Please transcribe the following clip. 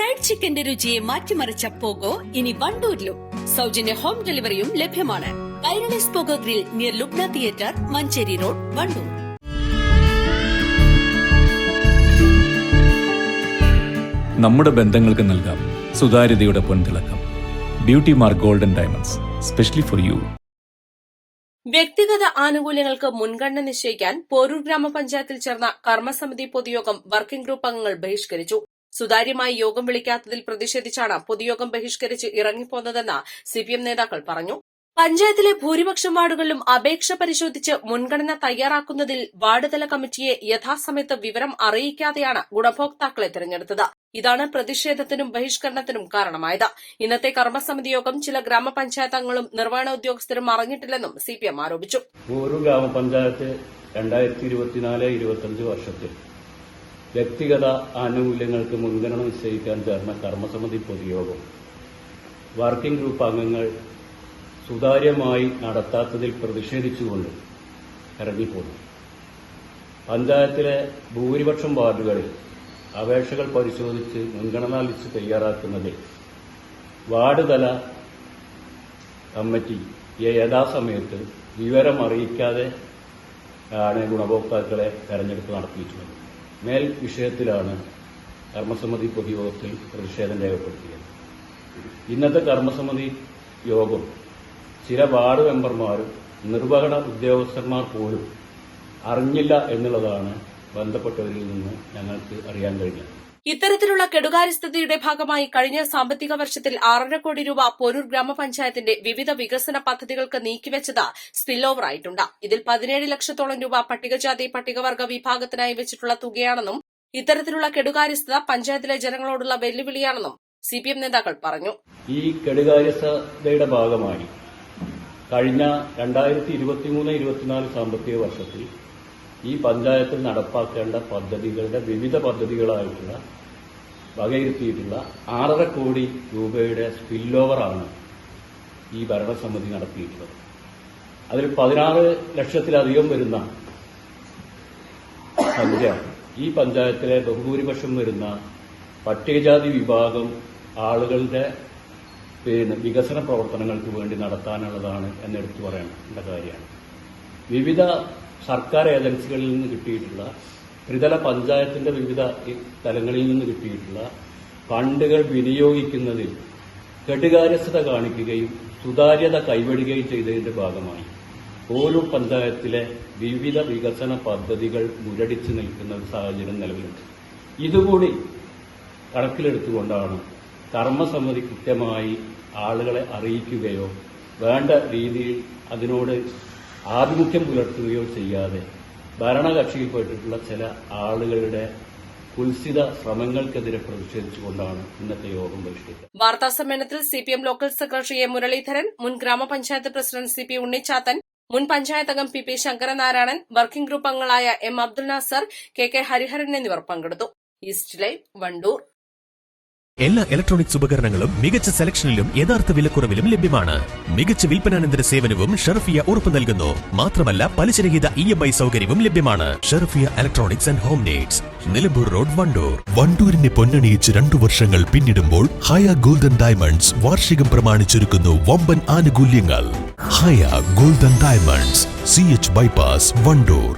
Fried ചിക്കന്റെ രുചിയെ മാറ്റിമറിച്ച pogo ഇനി വണ്ടൂരിലും. സൗജന്യ ഹോം ഡെലിവറിയും ലഭ്യമാണ്. Kairalis Pogo grill near Lubna theatre Manjeri road Wandoor. നമ്മുടെ ബന്ധങ്ങൾക്ക് നൽകാം സുതാര്യതയുടെ പൊൻതിളക്കം. Beauty mark golden diamonds specially for you വ്യക്തിഗത ആനുകൂല്യങ്ങൾക്ക് മുൻഗണന നിശ്ചയിക്കാൻ പോരൂർ ഗ്രാമപഞ്ചായത്തിൽ ചേർന്ന കർമ്മസമിതി പൊതുയോഗം വർക്കിംഗ് ഗ്രൂപ്പ് അംഗങ്ങൾ ബഹിഷ്കരിച്ചു. സുതാര്യമായി യോഗം വിളിക്കാത്തതിൽ പ്രതിഷേധിച്ചാണ് പൊതുയോഗം ബഹിഷ്കരിച്ച് ഇറങ്ങിപ്പോന്നതെന്ന് സിപിഎം നേതാക്കൾ പറഞ്ഞു. പഞ്ചായത്തിലെ ഭൂരിപക്ഷം വാർഡുകളിലും അപേക്ഷ പരിശോധിച്ച് മുൻഗണന തയ്യാറാക്കുന്നതിൽ വാർഡ് തല കമ്മിറ്റിയെ യഥാസമയത്ത് വിവരം അറിയിക്കാതെയാണ് ഗുണഭോക്താക്കളെ തിരഞ്ഞെടുത്തത്. ഇതാണ് പ്രതിഷേധത്തിനും ബഹിഷ്കരണത്തിനും കാരണമായത്. ഇന്നത്തെ കർമ്മസമിതി യോഗം ചില ഗ്രാമപഞ്ചായത്ത് അംഗങ്ങളും നിർവഹണ ഉദ്യോഗസ്ഥരും അറിഞ്ഞിട്ടില്ലെന്നും സിപിഎം ആരോപിച്ചു. ഗ്രാമപഞ്ചായത്ത് രണ്ടായിരത്തി ഇരുപത്തിനാല് ഇരുപത്തഞ്ച് വർഷത്തിൽ വ്യക്തിഗത ആനുകൂല്യങ്ങൾക്ക് മുൻഗണന നിശ്ചയിക്കാൻ ചേർന്ന കർമ്മസമിതി പൊതുയോഗം. വർക്കിംഗ് ഗ്രൂപ്പ് അംഗങ്ങൾ സുതാര്യമായി നടത്താത്തതിൽ പ്രതിഷേധിച്ചുകൊണ്ട് ഇറങ്ങിപ്പോന്നു. പഞ്ചായത്തിലെ ഭൂരിപക്ഷം വാർഡുകളിൽ അപേക്ഷകൾ പരിശോധിച്ച് മുൻഗണനാ ലിസ്റ്റ് തയ്യാറാക്കുന്നതിൽ വാർഡ് തല കമ്മിറ്റി യഥാസമയത്ത് വിവരം അറിയിക്കാതെ ആണ് ഗുണഭോക്താക്കളെ തെരഞ്ഞെടുപ്പ് നടത്തിയിട്ടുള്ളത്. മേൽ വിഷയത്തിലാണ് കർമ്മസമിതി പൊതുയോഗത്തിൽ പ്രതിഷേധം രേഖപ്പെടുത്തിയത്. ഇന്നത്തെ കർമ്മസമിതി യോഗം ചില വാർഡ് മെമ്പർമാരും നിർവഹണ ഉദ്യോഗസ്ഥന്മാർ പോലും അറിഞ്ഞില്ല എന്നുള്ളതാണ് ബന്ധപ്പെട്ടവരിൽ നിന്ന് ഞങ്ങൾക്ക് അറിയാൻ കഴിഞ്ഞത്. ഇത്തരത്തിലുള്ള കെടുകാര്യസ്ഥതയുടെ ഭാഗമായി കഴിഞ്ഞ സാമ്പത്തിക വർഷത്തിൽ ആറര കോടി രൂപ പോരൂർ ഗ്രാമപഞ്ചായത്തിന്റെ വിവിധ വികസന പദ്ധതികൾക്ക് നീക്കിവെച്ചത് സ്പിൽ ഓവർ ആയിട്ടുണ്ട് ഇതിൽ പതിനേഴ് ലക്ഷത്തോളം രൂപ പട്ടികജാതി പട്ടികവർഗ വിഭാഗത്തിനായി വെച്ചിട്ടുള്ള തുകയാണെന്നും ഇത്തരത്തിലുള്ള കെടുകാര്യസ്ഥത പഞ്ചായത്തിലെ ജനങ്ങളോടുള്ള വെല്ലുവിളിയാണെന്നും സി പി എം നേതാക്കൾ പറഞ്ഞു. ഈ കെടുകാര്യസ്ഥതയുടെ ഭാഗമായി കഴിഞ്ഞ രണ്ടായിരത്തി ഇരുപത്തിമൂന്ന് ഇരുപത്തിനാല് സാമ്പത്തിക വർഷത്തിൽ ഈ പഞ്ചായത്തിൽ നടപ്പാക്കേണ്ട പദ്ധതികളുടെ വിവിധ പദ്ധതികളായിട്ടുള്ള വകയിരുത്തിയിട്ടുള്ള ആറര കോടി രൂപയുടെ സ്പിൽ ഓവറാണ് ഈ ഭരണസമിതി നടത്തിയിട്ടുള്ളത്. അതിൽ പതിനാറ് ലക്ഷത്തിലധികം വരുന്ന സംഖ്യ ഈ പഞ്ചായത്തിലെ ബഹുഭൂരിപക്ഷം വരുന്ന പട്ടികജാതി വിഭാഗം ആളുകളുടെ പിന്നെ വികസന പ്രവർത്തനങ്ങൾക്ക് വേണ്ടി നടത്താനുള്ളതാണ് എന്നെടുത്തു പറയേണ്ട കാര്യമാണ്. വിവിധ സർക്കാർ ഏജൻസികളിൽ നിന്ന് കിട്ടിയിട്ടുള്ള ത്രിതല പഞ്ചായത്തിന്റെ വിവിധ തലങ്ങളിൽ നിന്ന് കിട്ടിയിട്ടുള്ള ഫണ്ടുകൾ വിനിയോഗിക്കുന്നതിൽ കെടുകാര്യസ്ഥത കാണിക്കുകയും സുതാര്യത കൈവടുകയും ചെയ്തതിന്റെ ഭാഗമായി. ഓരോ പഞ്ചായത്തിലെ വിവിധ വികസന പദ്ധതികൾ മുരടിച്ചു നിൽക്കുന്ന ഒരു സാഹചര്യം നിലവിലുണ്ട്. ഇതുകൂടി കണക്കിലെടുത്തുകൊണ്ടാണ് കർമ്മസമിതി കൃത്യമായി ആളുകളെ അറിയിക്കുകയോ വേണ്ട രീതിയിൽ അതിനോട് ആഭിമുഖ്യം പുലർത്തുകയോ ചെയ്യാതെ ഭരണകക്ഷിയിൽപ്പെട്ടിട്ടുള്ള ചില ആളുകളുടെ കുൽസിത ശ്രമങ്ങൾക്കെതിരെ പ്രതിഷേധിച്ചുകൊണ്ടാണ് ഇന്നത്തെ യോഗം ബഹിഷ്കരിച്ചത് വാർത്താ സമ്മേളനത്തിൽ C P M local secretary A Muraleedharan മുൻ gramapanchayat president C P Unnichathan മുൻ പഞ്ചായത്ത് അംഗം P P Sankaranarayanan working group അംഗങ്ങളായ M Abdul Nasar K K Hariharan എന്നിവർ പങ്കെടുത്തു. East live Wandoor. എല്ലാ ഇലക്ട്രോണിക്സ് ഉപകരണങ്ങളും മികച്ച സെലക്ഷനിലും യഥാർത്ഥ വിലക്കുറവിലും ലഭ്യമാണ്. മികച്ച വിൽപ്പനാനന്തര സേവനവും ഷെർഫിയ ഉറപ്പ് നൽകുന്നു. മാത്രമല്ല പലിശരഹിത ഇ എം ഐ സൗകര്യവും ലഭ്യമാണ്. Sherfiya electronics and home needs Nilambur road Wandoor. വണ്ടൂരിനെ പൊന്നണിയിച്ച് രണ്ടു വർഷങ്ങൾ പിന്നിടുമ്പോൾ ഹയ ഗോൾഡൻ ഡയമണ്ട്സ് വാർഷികം പ്രമാണിച്ചൊരുക്കുന്നു വമ്പൻ ആനുകൂല്യങ്ങൾ. Haya golden diamonds. C H bypass Wandoor.